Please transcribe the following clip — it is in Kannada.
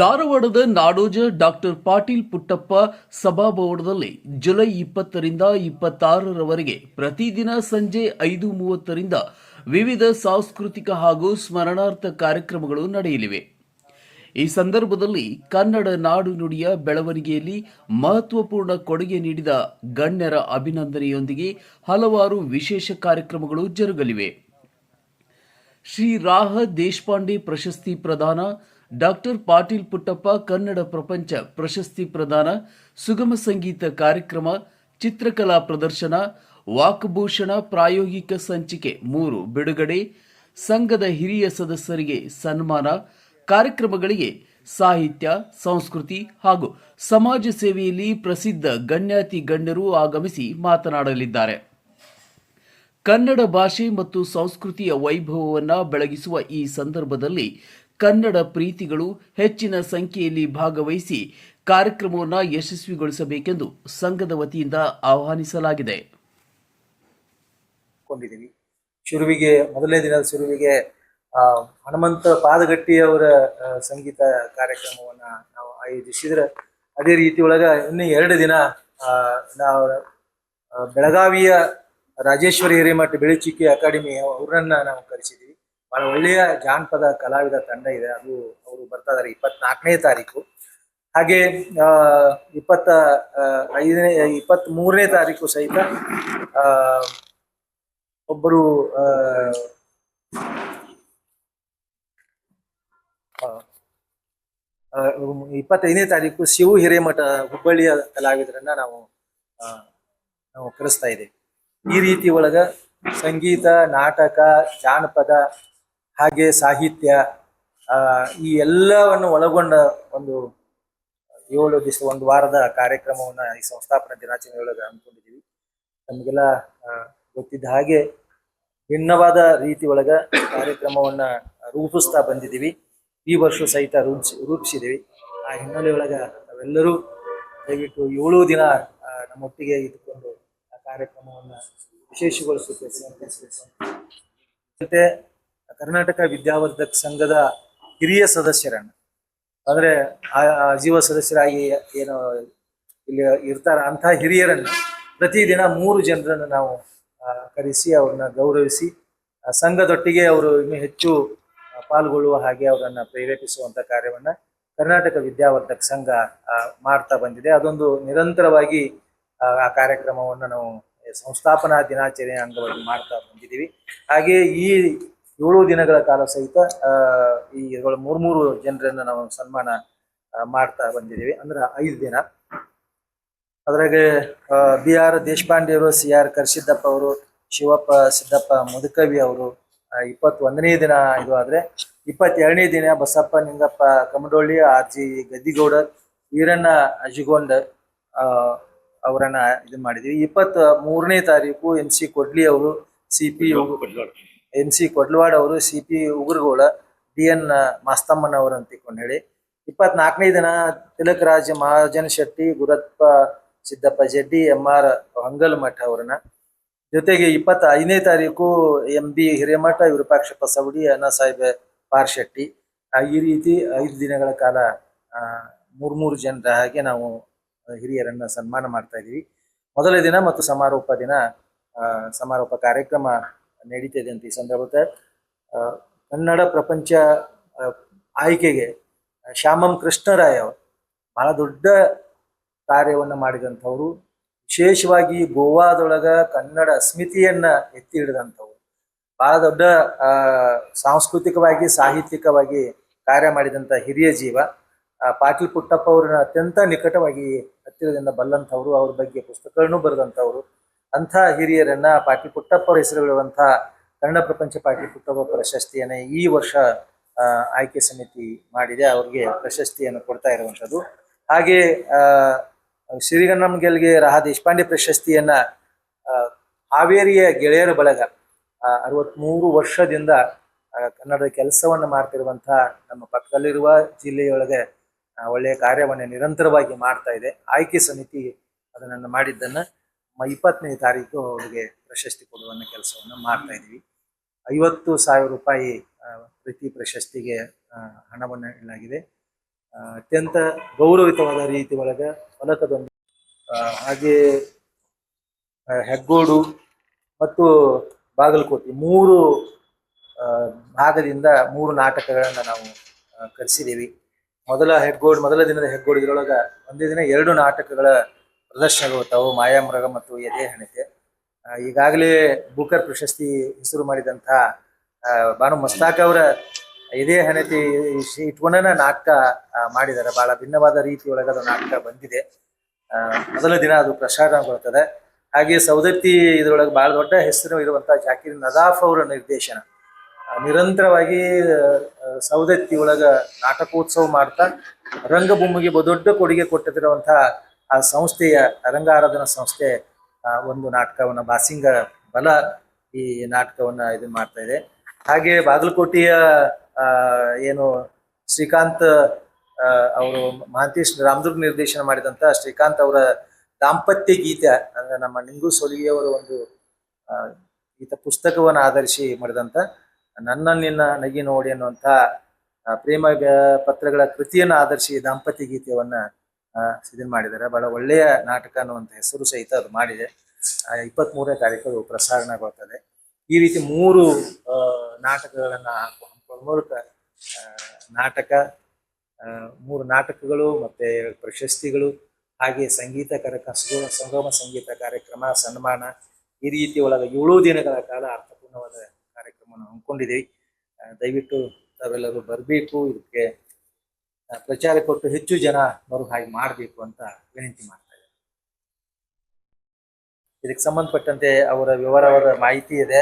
ಧಾರವಾಡದ ನಾಡೋಜ ಡಾಕ್ಟರ್ ಪಾಟೀಲ್ ಪುಟ್ಟಪ್ಪ ಸಭಾಭವನದಲ್ಲಿ ಜುಲೈ ಇಪ್ಪತ್ತರಿಂದ ಇಪ್ಪತ್ತಾರರವರೆಗೆ ಪ್ರತಿದಿನ ಸಂಜೆ ಐದು ಮೂವತ್ತರಿಂದ ವಿವಿಧ ಸಾಂಸ್ಕೃತಿಕ ಹಾಗೂ ಸ್ಮರಣಾರ್ಥ ಕಾರ್ಯಕ್ರಮಗಳು ನಡೆಯಲಿವೆ. ಈ ಸಂದರ್ಭದಲ್ಲಿ ಕನ್ನಡ ನಾಡು ನುಡಿಯ ಬೆಳವಣಿಗೆಯಲ್ಲಿ ಮಹತ್ವಪೂರ್ಣ ಕೊಡುಗೆ ನೀಡಿದ ಗಣ್ಯರ ಅಭಿನಂದನೆಯೊಂದಿಗೆ ಹಲವಾರು ವಿಶೇಷ ಕಾರ್ಯಕ್ರಮಗಳು ಜರುಗಲಿವೆ. ಶ್ರೀ ರಾಹ ದೇಶಪಾಂಡೆ ಪ್ರಶಸ್ತಿ ಪ್ರದಾನ ಡಾಕ್ಟರ್ ಪಾಟೀಲ್ ಪುಟ್ಟಪ್ಪ, ಕನ್ನಡ ಪ್ರಪಂಚ ಪ್ರಶಸ್ತಿ ಪ್ರದಾನ, ಸುಗಮ ಸಂಗೀತ ಕಾರ್ಯಕ್ರಮ, ಚಿತ್ರಕಲಾ ಪ್ರದರ್ಶನ, ವಾಕ್ಭೂಷಣ, ಪ್ರಾಯೋಗಿಕ ಸಂಚಿಕೆ ಮೂರು ಬಿಡುಗಡೆ. ಸಂಘದ ಹಿರಿಯ ಸದಸ್ಯರಿಗೆ ಸನ್ಮಾನ. ಕಾರ್ಯಕ್ರಮಗಳಿಗೆ ಸಾಹಿತ್ಯ, ಸಂಸ್ಕೃತಿ ಹಾಗೂ ಸಮಾಜ ಸೇವೆಯಲ್ಲಿ ಪ್ರಸಿದ್ಧ ಗಣ್ಯಾತಿ ಗಣ್ಯರು ಆಗಮಿಸಿ ಮಾತನಾಡಲಿದ್ದಾರೆ. ಕನ್ನಡ ಭಾಷೆ ಮತ್ತು ಸಂಸ್ಕೃತಿಯ ವೈಭವವನ್ನು ಬೆಳಗಿಸುವ ಈ ಸಂದರ್ಭದಲ್ಲಿ ಕನ್ನಡ ಪ್ರೀತಿಗಳು ಹೆಚ್ಚಿನ ಸಂಖ್ಯೆಯಲ್ಲಿ ಭಾಗವಹಿಸಿ ಕಾರ್ಯಕ್ರಮವನ್ನು ಯಶಸ್ವಿಗೊಳಿಸಬೇಕೆಂದು ಸಂಘದ ವತಿಯಿಂದ ಆಹ್ವಾನಿಸಲಾಗಿದೆ. ಶುರುವಿಗೆ, ಮೊದಲನೇ ದಿನದ ಶುರುವಿಗೆ ಹನುಮಂತ ಪಾದಗಟ್ಟಿ ಅವರ ಸಂಗೀತ ಕಾರ್ಯಕ್ರಮವನ್ನ ನಾವು ಆಯೋಜಿಸಿದ್ರೆ ಅದೇ ರೀತಿ ಒಳಗ ಇನ್ನು ಎರಡು ದಿನ ನಾವು ಬೆಳಗಾವಿಯ ರಾಜೇಶ್ವರಿ ಹಿರೇಮಠ ಬೆಳಚಿಕೆ ಅಕಾಡೆಮಿ ಅವ್ರನ್ನ ನಾವು ಕರೆಸಿದ್ದೀವಿ ಬಹಳ ಒಳ್ಳೆಯ ಜಾನಪದ ಕಲಾವಿದ ತಂಡ ಇದೆ. ಅದು ಅವರು ಬರ್ತಾ ಇದಾರೆ ಇಪ್ಪತ್ನಾಲ್ಕನೇ ತಾರೀಕು. ಹಾಗೆ ಇಪ್ಪತ್ತ ಐದನೇ ಇಪ್ಪತ್ತ್ ಮೂರನೇ ತಾರೀಕು ಸಹಿತ ಒಬ್ಬರು ಇಪ್ಪತ್ತೈದನೇ ತಾರೀಕು ಶಿವು ಹಿರೇಮಠ ಹುಬ್ಬಳ್ಳಿಯ ಕಲಾವಿದರನ್ನ ನಾವು ನಾವು ಕರೆಸ್ತಾ ಇದ್ದೇವೆ. ಈ ರೀತಿ ಒಳಗ ಸಂಗೀತ, ನಾಟಕ, ಜಾನಪದ ಹಾಗೆ ಸಾಹಿತ್ಯ ಈ ಎಲ್ಲವನ್ನು ಒಳಗೊಂಡ ಒಂದು ಏಳು ದಿವಸ, ಒಂದು ವಾರದ ಕಾರ್ಯಕ್ರಮವನ್ನ ಈ ಸಂಸ್ಥಾಪನಾ ದಿನಾಚರಣೆ ಒಳಗೆ ಅಂದ್ಕೊಂಡಿದ್ದೀವಿ ನಮಗೆಲ್ಲ ಗೊತ್ತಿದ್ದ ಹಾಗೆ ಭಿನ್ನವಾದ ರೀತಿ ಒಳಗ ಕಾರ್ಯಕ್ರಮವನ್ನ ರೂಪಿಸ್ತಾ ಬಂದಿದ್ದೀವಿ. ಈ ವರ್ಷ ಸಹಿತ ರೂಪಿಸಿ, ರೂಪಿಸಿದ್ದೀವಿ. ಆ ಹಿನ್ನೆಲೆ ಒಳಗ ನಾವೆಲ್ಲರೂ ದಯವಿಟ್ಟು ಏಳು ದಿನ ನಮ್ಮೊಟ್ಟಿಗೆ ಇದ್ದುಕೊಂಡು ಆ ಕಾರ್ಯಕ್ರಮವನ್ನ ವಿಶೇಷಗೊಳಿಸುತ್ತೆ ಮತ್ತೆ ಕರ್ನಾಟಕ ವಿದ್ಯಾವರ್ಧಕ ಸಂಘದ ಹಿರಿಯ ಸದಸ್ಯರನ್ನ. ಅಂದರೆ ಜೀವ ಸದಸ್ಯರಾಗಿ ಏನು ಇಲ್ಲಿ ಇರ್ತಾರ ಅಂತ ಹಿರಿಯರನ್ನು ಪ್ರತಿದಿನ ಮೂರು ಜನರನ್ನು ನಾವು ಕರೆಸಿ ಅವ್ರನ್ನ ಗೌರವಿಸಿ ಸಂಘದೊಟ್ಟಿಗೆ ಅವರು ಇನ್ನೂ ಹೆಚ್ಚು ಪಾಲ್ಗೊಳ್ಳುವ ಹಾಗೆ ಅವರನ್ನು ಪ್ರೇರೇಪಿಸುವಂಥ ಕಾರ್ಯವನ್ನ ಕರ್ನಾಟಕ ವಿದ್ಯಾವರ್ಧಕ ಸಂಘ ಮಾಡ್ತಾ ಬಂದಿದೆ. ಅದೊಂದು ನಿರಂತರವಾಗಿ ಆ, ಆ ಕಾರ್ಯಕ್ರಮವನ್ನು ನಾವು ಸಂಸ್ಥಾಪನಾ ದಿನಾಚರಣೆ ಅಂಗವಾಗಿ ಮಾಡ್ತಾ ಬಂದಿದ್ದೀವಿ. ಹಾಗೆ ಈ ಏಳು ದಿನಗಳ ಕಾಲ ಸಹಿತ ಈ ಮೂರು ಮೂರ್ ಜನರನ್ನ ನಾವು ಸನ್ಮಾನ ಮಾಡ್ತಾ ಬಂದಿದ್ದೀವಿ. ಅಂದ್ರೆ ಐದು ದಿನ. ಅದ್ರಾಗ ಬಿ ಆರ್ ದೇಶಪಾಂಡೆ ಅವರು ಸಿ ಆರ್ ಕರ್ಸಿದ್ದಪ್ಪ ಅವರು, ಶಿವಪ್ಪ ಸಿದ್ದಪ್ಪ ಮುದುಕವಿ ಅವರು ಇಪ್ಪತ್ತೊಂದನೇ ದಿನ ಇದು ಆದ್ರೆ, ಇಪ್ಪತ್ತೆರಡನೇ ದಿನ ಬಸಪ್ಪ ನಿಂಗಪ್ಪ ಕಮಡೊಳ್ಳಿ ಆರ್ ಜಿ ಗದ್ದಿಗೌಡ ವೀರಣ್ಣ ಅಜಿಗೊಂಡ್ ಅವರನ್ನ ಇದು ಮಾಡಿದ್ವಿ ಇಪ್ಪತ್ತ ಮೂರನೇ ತಾರೀಕು ಎನ್ ಸಿ ಕೊಡ್ಲಿ ಅವರು, C P N C Kodlawad ಅವರು C P Ugurugola D N ಮಾಸ್ತಮ್ಮನವರು ಅಂತ ಹೇಳಿ. ಇಪ್ಪತ್ನಾಲ್ಕನೇ ದಿನ ತಿಲಕ್ ರಾಜ್, ಮಹಾಜನ್ ಶೆಟ್ಟಿ, ಗುರಪ್ಪ ಸಿದ್ದಪ್ಪ ಜಡ್ಡಿ, ಎಂ ಆರ್ ಹಂಗಲ್ಮಠ ಅವ್ರನ್ನ. ಜೊತೆಗೆ ಇಪ್ಪತ್ತ ಐದನೇ ತಾರೀಕು ಎಂ ಬಿ ಹಿರೇಮಠ ವಿರೂಪಾಕ್ಷಪ್ಪ ಸವಡಿ ಅಣ್ಣ ಸಾಹೇಬ್ ಪಾರ್ ಶೆಟ್ಟಿ. ಈ ರೀತಿ ಐದು ದಿನಗಳ ಕಾಲ ಮೂರು ಮೂರ್ ಜನರ ಹಾಗೆ ನಾವು ಹಿರಿಯರನ್ನ ಸನ್ಮಾನ ಮಾಡ್ತಾ ಇದೀವಿ ಮೊದಲ ದಿನ ಮತ್ತು ಸಮಾರೋಪ ದಿನ ಸಮಾರೋಪ ಕಾರ್ಯಕ್ರಮ ನಡೀತಿದೆ ಅಂತ ಈ ಸಂದರ್ಭದ ಕನ್ನಡ ಪ್ರಪಂಚ ಆಯ್ಕೆಗೆ ಶ್ಯಾಮಂ ಕೃಷ್ಣರಾಯ ಅವರು ಬಹಳ ದೊಡ್ಡ ಕಾರ್ಯವನ್ನ ಮಾಡಿದಂಥವ್ರು. ವಿಶೇಷವಾಗಿ ಗೋವಾದೊಳಗ ಕನ್ನಡ ಸ್ಮಿತಿಯನ್ನ ಎತ್ತಿ ಹಿಡಿದಂಥವ್ರು. ಬಹಳ ದೊಡ್ಡ ಸಾಂಸ್ಕೃತಿಕವಾಗಿ, ಸಾಹಿತ್ಯಿಕವಾಗಿ ಕಾರ್ಯ ಮಾಡಿದಂಥ ಹಿರಿಯ ಜೀವ. ಪಾಟೀಲ್ ಪುಟ್ಟಪ್ಪ ಅವ್ರನ್ನ ಅತ್ಯಂತ ನಿಕಟವಾಗಿ ಹತ್ತಿರದಿಂದ ಬಲ್ಲಂಥವ್ರು. ಅವ್ರ ಬಗ್ಗೆ ಪುಸ್ತಕಗಳನ್ನು ಬರೆದಂಥವ್ರು. ಅಂಥ ಹಿರಿಯರನ್ನ ಪಾಟಿ ಪುಟ್ಟಪ್ಪ ಹೆಸರುಗಳಿರುವಂಥ ಕನ್ನಡ ಪ್ರಪಂಚ ಪಾಟೀಲ್ ಪುಟ್ಟಪ್ಪ ಪ್ರಶಸ್ತಿಯನ್ನ ಈ ವರ್ಷ ಆಯ್ಕೆ ಸಮಿತಿ ಮಾಡಿದೆ. ಅವ್ರಿಗೆ ಪ್ರಶಸ್ತಿಯನ್ನು ಕೊಡ್ತಾ ಇರುವಂಥದ್ದು. ಹಾಗೆ ಆ, ಶ್ರೀಗನ್ನಂಗೆಲ್ಗೆ ರಹ ದೇಶಪಾಂಡೆ ಪ್ರಶಸ್ತಿಯನ್ನ ಹಾವೇರಿಯ ಗೆಳೆಯರ ಬಳಗ ಅರವತ್ಮೂರು ವರ್ಷದಿಂದ ಕನ್ನಡದ ಕೆಲಸವನ್ನು ಮಾಡ್ತಿರುವಂತಹ ನಮ್ಮ ಪಕ್ಕದಲ್ಲಿರುವ ಜಿಲ್ಲೆಯೊಳಗೆ ಒಳ್ಳೆಯ ಕಾರ್ಯವನ್ನು ನಿರಂತರವಾಗಿ ಮಾಡ್ತಾ ಇದೆ. ಆಯ್ಕೆ ಸಮಿತಿ ಅದನ್ನು ಮಾಡಿದ್ದನ್ನ ಇಪ್ಪತ್ತನೇ ತಾರೀಕು ಅವರಿಗೆ ಪ್ರಶಸ್ತಿ ಕೊಡುವಂಥ ಕೆಲಸವನ್ನು ಮಾಡ್ತಾ ಇದ್ದೀವಿ. ಐವತ್ತು ಸಾವಿರ ರೂಪಾಯಿ ಪ್ರತಿ ಪ್ರಶಸ್ತಿಗೆ ಹಣವನ್ನು ಇಡಲಾಗಿದೆ. ಅತ್ಯಂತ ಗೌರವಿತವಾದ ರೀತಿ ಒಳಗೆ ಫಲಕದೊಂದಿಗೆ ಆ, ಹಾಗೆ ಹೆಗ್ಗೋಡು ಮತ್ತು ಬಾಗಲಕೋಟೆ ಮೂರು ಭಾಗದಿಂದ ಮೂರು ನಾಟಕಗಳನ್ನು ನಾವು ಕರೆಸಿದ್ದೀವಿ. ಮೊದಲ ಹೆಗ್ಗೋಡು ಮೊದಲ ದಿನದ ಹೆಗ್ಗೋಡು ಇದರೊಳಗೆ ಒಂದೇ ದಿನ ಎರಡು ನಾಟಕಗಳ ಪ್ರದರ್ಶನಗೊಳ್ತಾವು, ಮಾಯಾಮೃಗ ಮತ್ತು ಎದೆ ಹಣತೆ ಈಗಾಗಲೇ ಬೂಕರ್ ಪ್ರಶಸ್ತಿ ಹೆಸರು ಮಾಡಿದಂತಹ ಬಾನು ಮಸ್ತಾಕ್ ಅವರ ಎದೆ ಹಣತೆ ಇಟ್ಕೊಂಡನ ನಾಟಕ ಮಾಡಿದ್ದಾರೆ. ಬಹಳ ಭಿನ್ನವಾದ ರೀತಿಯೊಳಗೆ ಅದು ನಾಟಕ ಬಂದಿದೆ. ಮೊದಲ ದಿನ ಅದು ಪ್ರಸಾರಗೊಳ್ತದೆ. ಹಾಗೆ ಸೌದತ್ತಿ ಇದರೊಳಗೆ ಬಹಳ ದೊಡ್ಡ ಹೆಸರು ಇರುವಂತಹ ಜಾಕಿರ್ ನದಾಫ್ ಅವರ ನಿರ್ದೇಶನ. ನಿರಂತರವಾಗಿ ಸೌದತ್ತಿ ಒಳಗ ನಾಟಕೋತ್ಸವ ಮಾಡ್ತಾ, ರಂಗಭೂಮಿಗೆ ದೊಡ್ಡ ಕೊಡುಗೆ ಕೊಟ್ಟಿರುವಂತಹ ಆ ಸಂಸ್ಥೆಯ ರಂಗಾರಾಧನಾ ಸಂಸ್ಥೆ ಒಂದು ನಾಟಕವನ್ನ ಬಾಸಿಂಗ ಬಲ ಈ ನಾಟಕವನ್ನ ಇದನ್ನ ಮಾಡ್ತಾ ಇದೆ. ಹಾಗೆ ಬಾಗಲಕೋಟೆಯ ಏನು ಶ್ರೀಕಾಂತ್ ಅವರು ಮಹಾಂತೇಶ್ ರಾಮದುರ್ಗ್ ನಿರ್ದೇಶನ ಮಾಡಿದಂತ ಶ್ರೀಕಾಂತ್ ಅವರ ದಾಂಪತ್ಯ ಗೀತೆ, ಅಂದ್ರೆ ನಮ್ಮ ನಿಂಗು ಸೊಲಿಗೆಯವರ ಒಂದು ಗೀತ ಪುಸ್ತಕವನ್ನು ಆಧರಿಸಿ ಮಾಡಿದಂತ ನನ್ನ ನಿನ್ನ ನಗಿ ನೋಡಿ ಅನ್ನುವಂಥ ಪ್ರೇಮ ಪತ್ರಗಳ ಕೃತಿಯನ್ನು ಆಧರಿಸಿ ದಾಂಪತ್ಯ ಗೀತೆಯನ್ನ ಇದನ್ನ ಮಾಡಿದ್ದಾರೆ. ಬಹಳ ಒಳ್ಳೆಯ ನಾಟಕ ಅನ್ನುವಂಥ ಹೆಸರು ಸಹಿತ ಅದು ಮಾಡಿದೆ. ಇಪ್ಪತ್ತ್ ಮೂರನೇ ತಾರೀಕು ಪ್ರಸಾರಣಗೊಳ್ತದೆ ಈ ರೀತಿ ಮೂರು ನಾಟಕಗಳನ್ನು ಹಾಕುವ ಮೂಲಕ ನಾಟಕ ಮೂರು ನಾಟಕಗಳು ಮತ್ತೆ ಪ್ರಶಸ್ತಿಗಳು ಹಾಗೆ ಸಂಗೀತ ಕಾರ್ಯಕ್ರಮ, ಸುಗಮ ಸಂಗೀತ ಕಾರ್ಯಕ್ರಮ, ಸನ್ಮಾನ ಈ ರೀತಿ ಒಳಗೆ ಏಳು ದಿನಗಳ ಕಾಲ ಅರ್ಥಪೂರ್ಣವಾದ ಕಾರ್ಯಕ್ರಮವನ್ನು ಹಮ್ಮಿಕೊಂಡಿದ್ದೀವಿ. ದಯವಿಟ್ಟು ತಾವೆಲ್ಲರೂ ಬರಬೇಕು. ಇದಕ್ಕೆ ಪ್ರಚಾರ ಕೊಟ್ಟು ಹೆಚ್ಚು ಜನ ಬರೋ ಹಾಗೆ ಮಾಡಬೇಕು ಅಂತ ವಿನಂತಿ ಮಾಡ್ತಾ ಇದ್ದಾರೆ. ಇದಕ್ಕೆ ಸಂಬಂಧಪಟ್ಟಂತೆ ಅವರ ವಿವರವಾದ ಮಾಹಿತಿ ಇದೆ.